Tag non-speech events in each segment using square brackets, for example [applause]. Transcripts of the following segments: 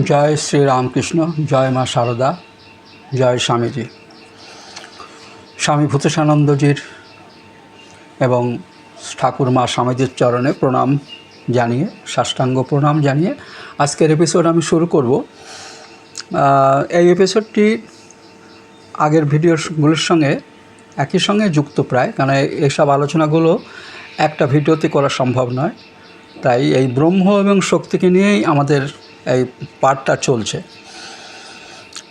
জয় শ্রী রামকৃষ্ণ, জয় মা সারদা, জয় স্বামীজি। স্বামী ভূতেশানন্দজির এবং ঠাকুর মা স্বামীজির চরণে প্রণাম জানিয়ে, সাষ্টাঙ্গ প্রণাম জানিয়ে আজকের এপিসোড আমি শুরু করব। এই এপিসোডটি আগের ভিডিওগুলোর সঙ্গে একই সঙ্গে যুক্ত প্রায় কারণ এই- এইসব আলোচনাগুলো একটা ভিডিওতে করা সম্ভব নয়। তাই এই ব্রহ্ম এবং শক্তিকে নিয়েই আমাদের এই পাঠটা চলছে।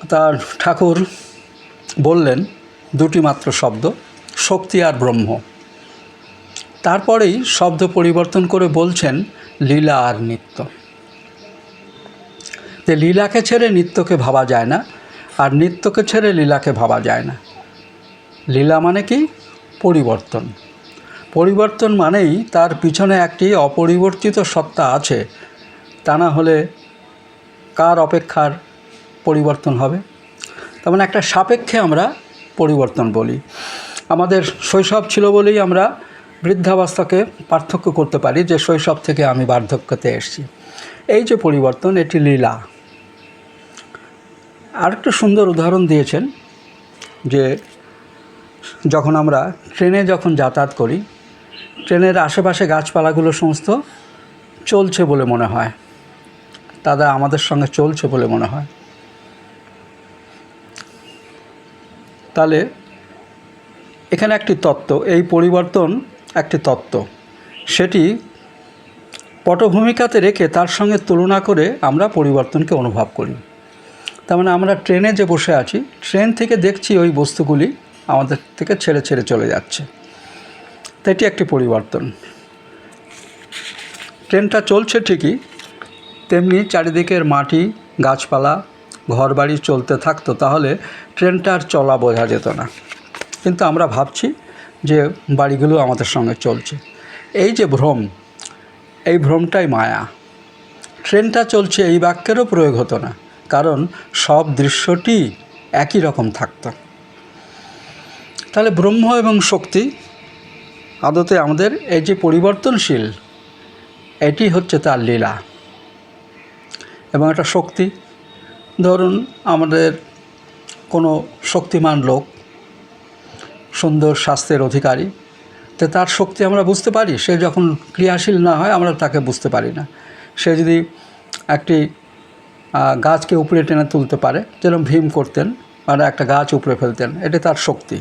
তার ঠাকুর বললেন দুটি মাত্র শব্দ, শক্তি আর ব্রহ্ম। তারপরেই শব্দ পরিবর্তন করে বলছেন লীলা আর নিত্য। যে লীলাকে ছেড়ে নিত্যকে ভাবা যায় না, আর নিত্যকে ছেড়ে লীলাকে ভাবা যায় না। লীলা মানে কি? পরিবর্তন। পরিবর্তন মানেই তার পিছনে একটি অপরিবর্তিত সত্তা আছে, তা না হলে কার অপেক্ষার পরিবর্তন হবে? তার মানে একটা সাপেক্ষে আমরা পরিবর্তন বলি। আমাদের শৈশব ছিল বলেই আমরা বৃদ্ধাবস্থাকে পার্থক্য করতে পারি, যে শৈশব থেকে আমি বার্ধক্যতে এসেছি। এই যে পরিবর্তন, এটি লীলা। আরেকটা সুন্দর উদাহরণ দিয়েছেন যে যখন আমরা ট্রেনে যখন যাতায়াত করি, ট্রেনের আশেপাশে গাছপালাগুলো সমস্ত চলছে বলে মনে হয়। তারা আমাদের সঙ্গে চলছে বলে মনে হয়। তাহলে এখানে একটি তত্ত্ব, এই পরিবর্তন একটি তত্ত্ব। সেটি পটভূমিকাতে রেখে তার সঙ্গে তুলনা করে আমরা পরিবর্তনকে অনুভব করি। তার মানে আমরা ট্রেনে যে বসে আছি, ট্রেন থেকে দেখছি ওই বস্তুগুলি আমাদের থেকে ছেড়ে ছেড়ে চলে যাচ্ছে। তো এটি একটি পরিবর্তন। ট্রেনটা চলছে ঠিকই তেমনি চারিদিকের মাটি, গাছপালা, ঘরবাড়ি চলতে থাকতো তাহলে ট্রেনটার চলা বোঝা যেত না। কিন্তু আমরা ভাবছি যে বাড়িগুলো আমাদের সঙ্গে চলছে। এই যে ভ্রম, এই ভ্রমটাই মায়া। ট্রেনটা চলছে এই বাক্যেরও প্রয়োগ হতো না, কারণ সব দৃশ্যটি একই রকম থাকতো। তাহলে ব্রহ্ম এবং শক্তি আদতে আমাদের এই যে পরিবর্তনশীল, এটি হচ্ছে তার লীলা। এবং একটা শক্তি। ধরুন আমাদের কোনো শক্তিমান লোক, সুন্দর স্বাস্থ্যের অধিকারী, তো তার শক্তি আমরা বুঝতে পারি, সে যখন ক্রিয়াশীল না হয় আমরা তাকে বুঝতে পারি না। সে যদি একটি গাছকে উপরে টেনে তুলতে পারে, যেরকম ভীম করতেন মানে একটা গাছ উপরে ফেলতেন, এটা তার শক্তি।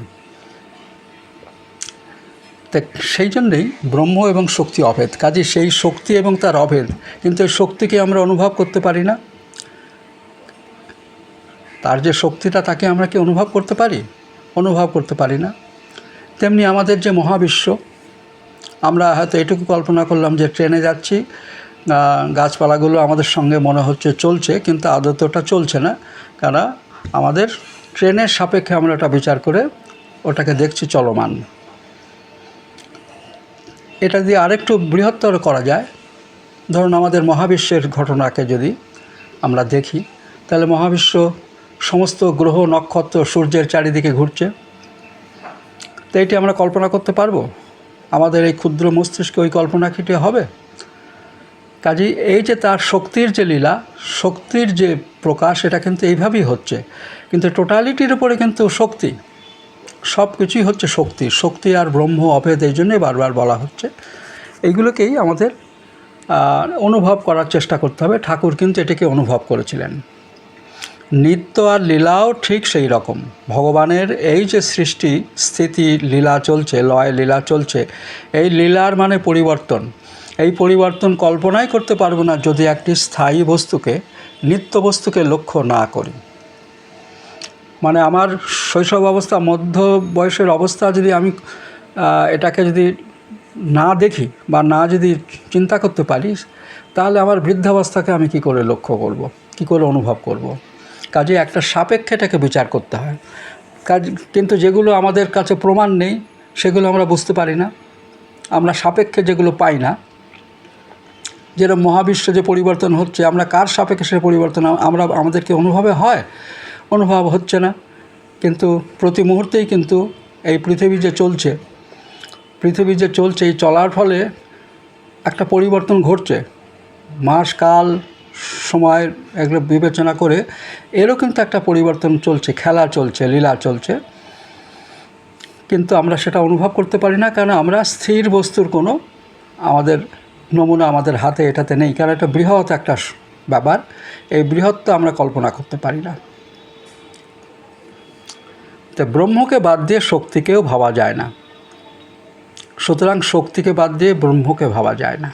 তো সেই জন্যেই ব্রহ্ম এবং শক্তি অভেদ। কাজে সেই শক্তি এবং তার অভেদ, কিন্তু এই শক্তিকে আমরা অনুভব করতে পারি না। তার যে শক্তিটা, তাকে আমরা কি অনুভব করতে পারি? অনুভব করতে পারি না। তেমনি আমাদের যে মহাবিশ্ব, আমরা হয়তো এটুকু কল্পনা করলাম যে ট্রেনে যাচ্ছি গাছপালাগুলো আমাদের সঙ্গে মনে হচ্ছে চলছে, কিন্তু আদত ওটা চলছে না। কারণ আমাদের ট্রেনের সাপেক্ষে আমরা ওটা বিচার করে ওটাকে দেখছি চলমান। এটা দিয়ে আরেকটু বৃহত্তর করা যায়, ধরুন আমাদের মহাবিশ্বের ঘটনাকে যদি আমরা দেখি, তাহলে মহাবিশ্ব সমস্ত গ্রহ, নক্ষত্র, সূর্যের চারিদিকে ঘুরছে। তো এটি আমরা কল্পনা করতে পারব? আমাদের এই ক্ষুদ্র মস্তিষ্কে ওই কল্পনা কি হবে? কাজেই এই যে তার শক্তির যে লীলা, শক্তির যে প্রকাশ, এটা কিন্তু এইভাবেই হচ্ছে। কিন্তু টোটালিটির উপরে কিন্তু শক্তি। সব কিছুই হচ্ছে শক্তি। শক্তি আর ব্রহ্ম অভেদ এই জন্যই বারবার বলা হচ্ছে। এইগুলোকেই আমাদের অনুভব করার চেষ্টা করতে হবে। ঠাকুর কিন্তু এটাকে অনুভব করেছিলেন। নিত্য আর লীলাও ঠিক সেই রকম। ভগবানের এই যে সৃষ্টি, স্থিতি, লীলা চলছে, লয়, লীলা চলছে, এই লীলার মানে পরিবর্তন। এই পরিবর্তন কল্পনাই করতে পারব না যদি একটি স্থায়ী বস্তুকে, নিত্য বস্তুকে লক্ষ্য না করি। মানে আমার শৈশব অবস্থা, মধ্য বয়সের অবস্থা যদি আমি এটাকে যদি না দেখি বা না যদি চিন্তা করতে পারি, তাহলে আমার বৃদ্ধাবস্থাকে আমি কি করে লক্ষ্য করব? কি করে অনুভব করব? কাজে একটা সাপেক্ষে এটাকে বিচার করতে হয়। কাজ, কিন্তু যেগুলো আমাদের কাছে প্রমাণ নেই, সেগুলো আমরা বুঝতে পারি না। আমরা সাপেক্ষে যেগুলো পাই না যেরকম মহাবিশ্ব যে পরিবর্তন হচ্ছে, আমরা কার সাপেক্ষে সে পরিবর্তন আম- আমরা, আমাদেরকে অনুভবে হয়? অনুভব হচ্ছে না। কিন্তু প্রতি মুহূর্তেই কিন্তু এই পৃথিবী যে চলছে, পৃথিবী যে চলছে, এই চলার ফলে একটা পরিবর্তন ঘটছে। মাস, কাল, সময় এগুলো বিবেচনা করে এরও কিন্তু একটা পরিবর্তন চলছে, খেলা চলছে, লীলা চলছে। কিন্তু আমরা সেটা অনুভব করতে পারি না, কারণ আমরা স্থির বস্তুর কোনো আমাদের নমুনা আমাদের হাতে এটাতে নেই। কারণ এটা বৃহৎ একটা ব্যাপার, এই বৃহত্তা আমরা কল্পনা করতে পারি না। তো ব্রহ্মকে বাদ দিয়ে শক্তিকেও ভাবা যায় না। সুতরাং শক্তিকে বাদ দিয়ে ব্রহ্মকে ভাবা যায় না।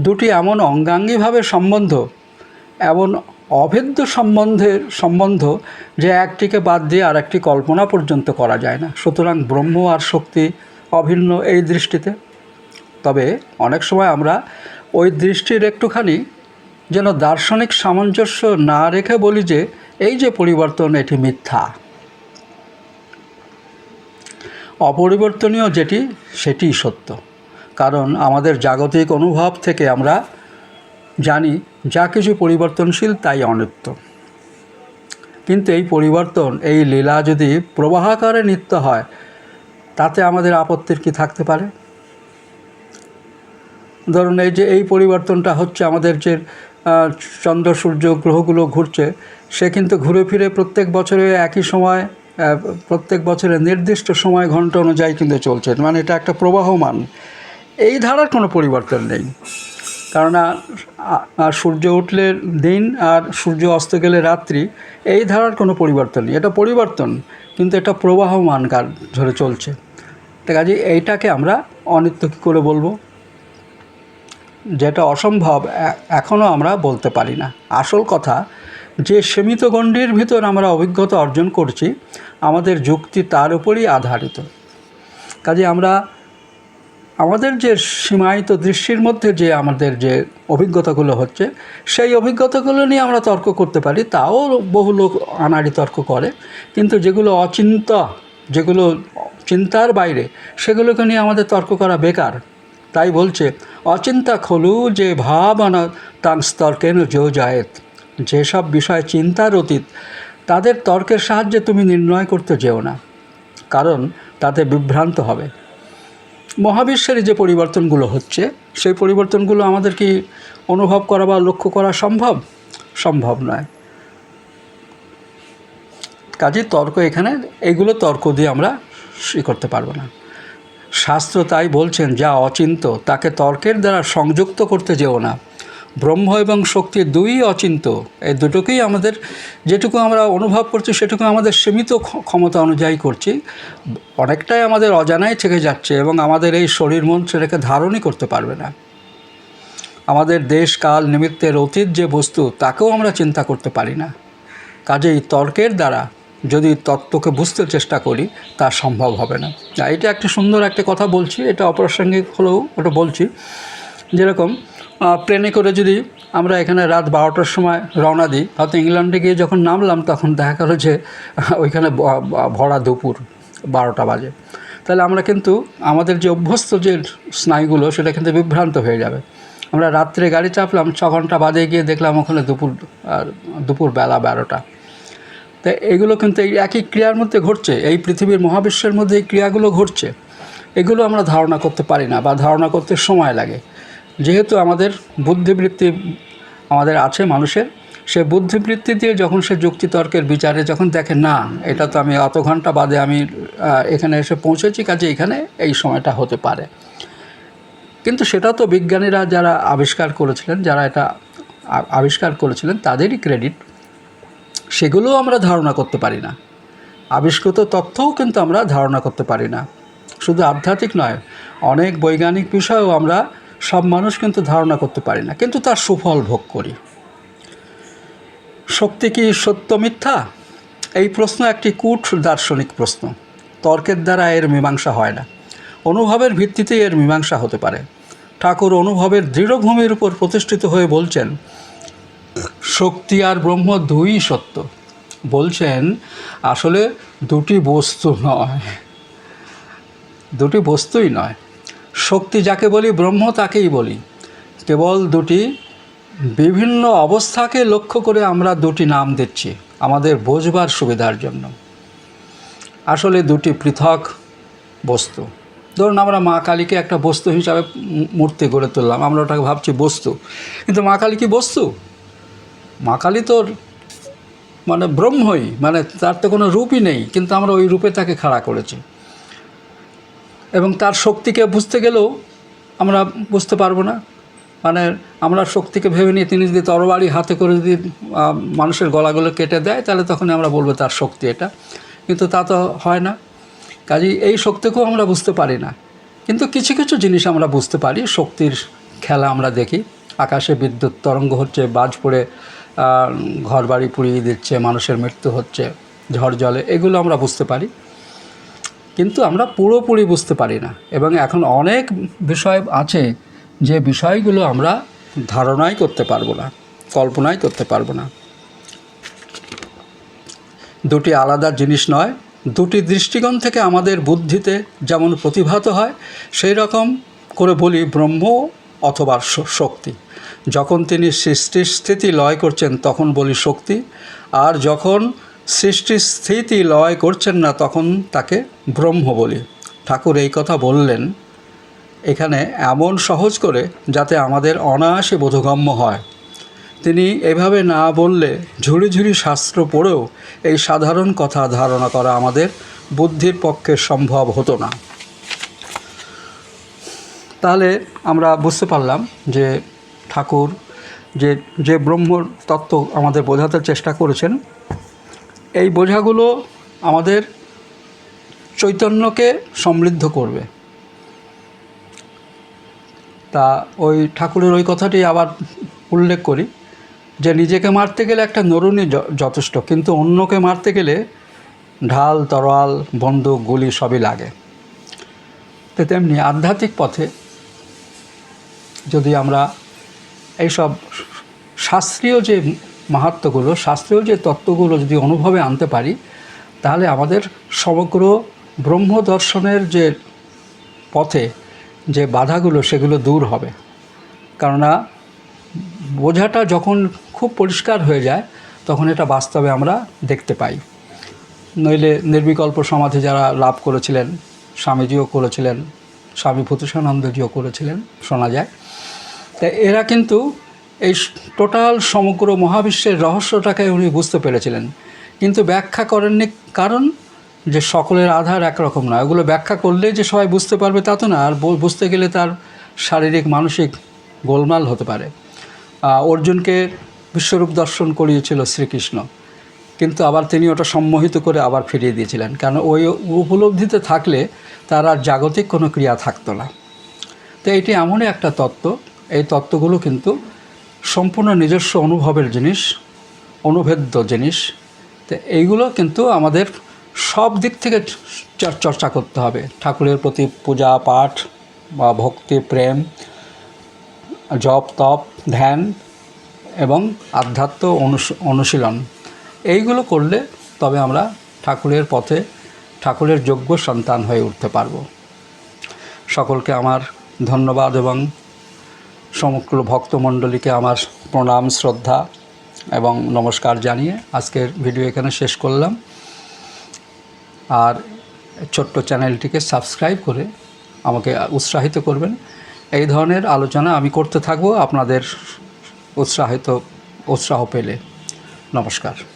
দুটি এমন অঙ্গাঙ্গিভাবে সম্বন্ধ, এমন অভেদ্য সম্বন্ধের সম্বন্ধ যে একটিকে বাদ দিয়ে আর একটি কল্পনা পর্যন্ত করা যায় না। সুতরাং ব্রহ্ম আর শক্তি অভিন্ন এই দৃষ্টিতে। তবে অনেক সময় আমরা ওই দৃষ্টির একটুখানি যেন দার্শনিক সামঞ্জস্য না রেখে বলি যে, এই যে পরিবর্তন, এটি মিথ্যা। অপরিবর্তনীয় যেটি, সেটিই সত্য। কারণ আমাদের জাগতিক অনুভব থেকে আমরা জানি, যা কিছু পরিবর্তনশীল তাই অনিত্য কিন্তু এই পরিবর্তন, এই লীলা যদি প্রবাহাকারে নিত্য হয়, তাতে আমাদের আপত্তির কি থাকতে পারে? ধরুন এই যে, এই পরিবর্তনটা হচ্ছে আমাদের যে চন্দ্র সূর্য গ্রহগুলো ঘুরছে, সে কিন্তু ঘুরে ফিরে প্রত্যেক বছরে একই সময় প্রত্যেক বছরে নির্দিষ্ট সময় ঘণ্টা অনুযায়ী কিন্তু চলছে। মানে এটা একটা প্রবাহমান। এই ধারার কোনো পরিবর্তন নেই। কেননা সূর্য উঠলে দিন আর সূর্য অস্ত গেলে রাত্রি, এই ধারার কোনো পরিবর্তন নেই। এটা পরিবর্তন, কিন্তু এটা প্রবাহমান কার ধরে চলছে। তো কাজে এইটাকে আমরা অনিত্য কী করে বলব? যেটা অসম্ভব এখনও আমরা বলতে পারি না। আসল কথা যে সীমিত গণ্ডির ভিতর আমরা অভিজ্ঞতা অর্জন করছি, আমাদের যুক্তি তার উপরই আধারিত। কাজে আমরা আমাদের যে সীমায়িত দৃষ্টির মধ্যে যে আমাদের যে অভিজ্ঞতাগুলো হচ্ছে, সেই অভিজ্ঞতাগুলো নিয়ে আমরা তর্ক করতে পারি, তাও বহু লোক আনাড়ি তর্ক করে। কিন্তু যেগুলো অচিন্ত, যেগুলো চিন্তার বাইরে, সেগুলোকে নিয়ে আমাদের তর্ক করা বেকার। তাই বলছে, অচিন্তা খলু যে ভাব আনা তাং স্তর্কেন জো জায়েত? যেসব বিষয় চিন্তার অতীত, তাদের তর্কের সাহায্যে তুমি নির্ণয় করতে যেও না, কারণ তাতে বিভ্রান্ত হবে। মহাবিশ্বের যে পরিবর্তনগুলো হচ্ছে, সেই পরিবর্তনগুলো আমাদের কি অনুভব করা বা লক্ষ্য করা সম্ভব? সম্ভব নয়। কাজে তর্ক এখানে, এগুলো তর্ক দিয়ে আমরা ই করতে পারব না। শাস্ত্র তাই বলছেন, যা অচিন্ত তাকে তর্কের দ্বারা সংযুক্ত করতে যেও না। ব্রহ্ম এবং শক্তি দুই অচিন্ত। এই দুটোকেই আমাদের যেটুকু আমরা অনুভব করছি, সেটুকু আমাদের সীমিত ক্ষমতা অনুযায়ী করছি। অনেকটাই আমাদের অজানাই থেকে যাচ্ছে এবং আমাদের এই শরীর মন সেটাকে ধারণই করতে পারবে না। আমাদের দেশ, কাল, নিমিত্তের অতীত যে বস্তু, তাকেও আমরা চিন্তা করতে পারি না। কাজেই তর্কের দ্বারা যদি তত্ত্বকে বুঝতে চেষ্টা করি, তা সম্ভব হবে না, এটা একটা সুন্দর একটা কথা বলছি, এটা অপ্রাসঙ্গিক হলেও ওটা বলছি। যেরকম প্লেনে করে যদি আমরা এখানে রাত বারোটার সময় রওনা দিই হয়তো ইংল্যান্ডে গিয়ে যখন নামলাম, তখন দেখা গেলো যে [laughs] ওইখানে ভরা দুপুর বারোটা বাজে। তাহলে আমরা কিন্তু আমাদের যে অভ্যস্ত যে স্নায়ুগুলো, সেটা কিন্তু বিভ্রান্ত হয়ে যাবে। আমরা রাত্রে গাড়ি চাপলাম, ছ ঘণ্টা বাদে গিয়ে দেখলাম ওখানে দুপুর দুপুর বেলা বারোটা। তো এগুলো কিন্তু এই একই ক্রিয়ার মধ্যে ঘটছে, এই পৃথিবীর মহাবিশ্বের মধ্যে এই ক্রিয়াগুলো ঘটছে। এগুলো আমরা ধারণা করতে পারি না বা ধারণা করতে সময় লাগে। যেহেতু আমাদের বুদ্ধিবৃত্তি আমাদের আছে মানুষের, সে বুদ্ধিবৃত্তি দিয়ে যখন সে যুক্তিতর্কের বিচারে যখন দেখে, না, এটা তো আমি অত ঘণ্টা বাদে আমি এখানে এসে পৌঁছেছি, কাজে এখানে এই সময়টা হতে পারে। কিন্তু সেটা তো বিজ্ঞানীরা যারা আবিষ্কার করেছিলেন, যারা এটা আবিষ্কার করেছিলেন, তাদেরই ক্রেডিট। সেগুলোও আমরা ধারণা করতে পারি না। আবিষ্কৃত তথ্যও কিন্তু আমরা ধারণা করতে পারি না। শুধু আধ্যাত্মিক নয়, অনেক বৈজ্ঞানিক বিষয়েও আমরা সব মানুষ কিন্তু ধারণা করতে পারি না, কিন্তু তার সুফল ভোগ করি। শক্তি কি সত্য মিথ্যা? এই প্রশ্ন একটি কূট দার্শনিক প্রশ্ন। তর্কের দ্বারা এর মীমাংসা হয় না। অনুভবের ভিত্তিতেই এর মীমাংসা হতে পারে। ঠাকুর অনুভবের দৃঢ়ভূমির উপর প্রতিষ্ঠিত হয়ে বলছেন, শক্তি আর ব্রহ্ম দুই সত্য। বলছেন, আসলে দুটি বস্তু নয়। দুটি বস্তুই নয়। শক্তি যাকে বলি, ব্রহ্ম তাকেই বলি। কেবল দুটি বিভিন্ন অবস্থাকে লক্ষ্য করে আমরা দুটি নাম দিচ্ছি, আমাদের বোঝবার সুবিধার জন্য। আসলে দুটি পৃথক বস্তু। ধরুন আমরা মা কালীকে একটা বস্তু হিসাবে মূর্তি গড়ে তুললাম, আমরা ওটাকে ভাবছি বস্তু। কিন্তু মা কালী কি বস্তু? মা কালী তো মানে ব্রহ্মই মানে তার তো কোনো রূপই নেই, কিন্তু আমরা ওই রূপে তাকে খাড়া করেছি। এবং তার শক্তিকে বুঝতে গেলেও আমরা বুঝতে পারব না। মানে আমরা শক্তিকে ভেবে নিয়ে তিনি যদি তরবারি হাতে করে যদি মানুষের গলাগুলো কেটে দেয়, তাহলে তখন আমরা বলব তার শক্তি এটা। কিন্তু তা তো হয় না। কাজেই এই শক্তিকেও আমরা বুঝতে পারি না। কিন্তু কিছু কিছু জিনিস আমরা বুঝতে পারি। শক্তির খেলা আমরা দেখি। আকাশে বিদ্যুৎ তরঙ্গ হচ্ছে বাজ পড়ে ঘর বাড়ি পুড়িয়ে দিচ্ছে, মানুষের মৃত্যু হচ্ছে, ঝড় জলে, এগুলো আমরা বুঝতে পারি। কিন্তু আমরা পুরোপুরি বুঝতে পারি না। এবং এখন অনেক বিষয় আছে যে বিষয়গুলো আমরা ধারণাই করতে পারব না, কল্পনাই করতে পারব না। দুটি আলাদা জিনিস নয়, দুটি দৃষ্টিকোণ থেকে আমাদের বুদ্ধিতে যেমন প্রতিভাত হয়, সেই রকম করে বলি ব্রহ্ম অথবা শক্তি। যখন তিনি সৃষ্টির স্থিতি লয় করছেন, তখন বলি শক্তি। আর যখন সৃষ্টির স্থিতি লয় করছেন না তখন তাকে ব্রহ্ম বলি। ঠাকুর এই কথা বললেন, এখানে এমন সহজ করে যাতে আমাদের অনায়াসে বোধগম্য হয়। তিনি এভাবে না বললে ঝুড়ি ঝুড়ি শাস্ত্র পড়েও এই সাধারণ কথা ধারণা করা আমাদের বুদ্ধির পক্ষে সম্ভব হতো না। তাহলে আমরা বুঝতে পারলাম যে ঠাকুর যে যে ব্রহ্মর তত্ত্ব আমাদের বোঝাতে চেষ্টা করেছেন এই বোঝাগুলো আমাদের চৈতন্যকে সমৃদ্ধ করবে। তা ওই ঠাকুরের ওই কথাটি আবার উল্লেখ করি যে, নিজেকে মারতে গেলে একটা নরুনি য- যথেষ্ট, কিন্তু অন্যকে মারতে গেলে ঢাল, তরোয়াল, বন্দুক, গুলি সবই লাগে। তো তেমনি আধ্যাত্মিক পথে যদি আমরা এইসব শাস্ত্রীয় যে মাহাত্ম্যগুলো, শাস্ত্রীয় যে তত্ত্বগুলো যদি অনুভবে আনতে পারি, তাহলে আমাদের সমগ্র ব্রহ্ম দর্শনের যে পথে যে বাধাগুলো, সেগুলো দূর হবে। কেননা বোঝাটা যখন খুব পরিষ্কার হয়ে যায়, তখন এটা বাস্তবে আমরা দেখতে পাই। নইলে নির্বিকল্প সমাধি যারা লাভ করেছিলেন, স্বামীজিও করেছিলেন, স্বামী ভূতুষানন্দজিও করেছিলেন, শোনা যায়। তা এরা কিন্তু এই টোটাল সমগ্র মহাবিশ্বের রহস্যটাকে উনি বুঝতে পেরেছিলেন। কিন্তু ব্যাখ্যা করেননি কারণ যে সকলের আধার একরকম নয়। ওগুলো ব্যাখ্যা করলেই যে সবাই বুঝতে পারবে তা তো না। আর বুঝতে গেলে তার শারীরিক, মানসিক গোলমাল হতে পারে। অর্জুনকে বিশ্বরূপ দর্শন করিয়েছিল শ্রীকৃষ্ণ। কিন্তু আবার তিনি ওটা সম্মোহিত করে আবার ফিরিয়ে দিয়েছিলেন। কারণ ওই উপলব্ধিতে থাকলে তার আর জাগতিক কোনো ক্রিয়া থাকতো না। তো এটি এমনই একটা তত্ত্ব। এই তত্ত্বগুলো কিন্তু সম্পূর্ণ নিজস্ব অনুভবের জিনিস, অনুভেদ্য জিনিস। তো এইগুলো কিন্তু আমাদের সব দিক থেকে চর- চর্চা করতে হবে। ঠাকুরের প্রতি পূজা, পাঠ বা ভক্তি, প্রেম, জপ, তপ, ধ্যান এবং আধ্যাত্ম অনুশ- অনুশীলন। এইগুলো করলে তবে আমরা ঠাকুরের পথে ঠাকুরের যোগ্য সন্তান হয়ে উঠতে পারব। সকলকে আমার ধন্যবাদ এবং সমগ্র ভক্তমণ্ডলীকে আমার প্রণাম, শ্রদ্ধা এবং নমস্কার জানিয়ে আজকের ভিডিও এখানে শেষ করলাম। আর ছোট্ট চ্যানেলটিকে সাবস্ক্রাইব করে আমাকে উৎসাহিত করবেন। এই ধরনের আলোচনা আমি করতে থাকব আপনাদের উৎসাহিত, উৎসাহ পেলে। নমস্কার।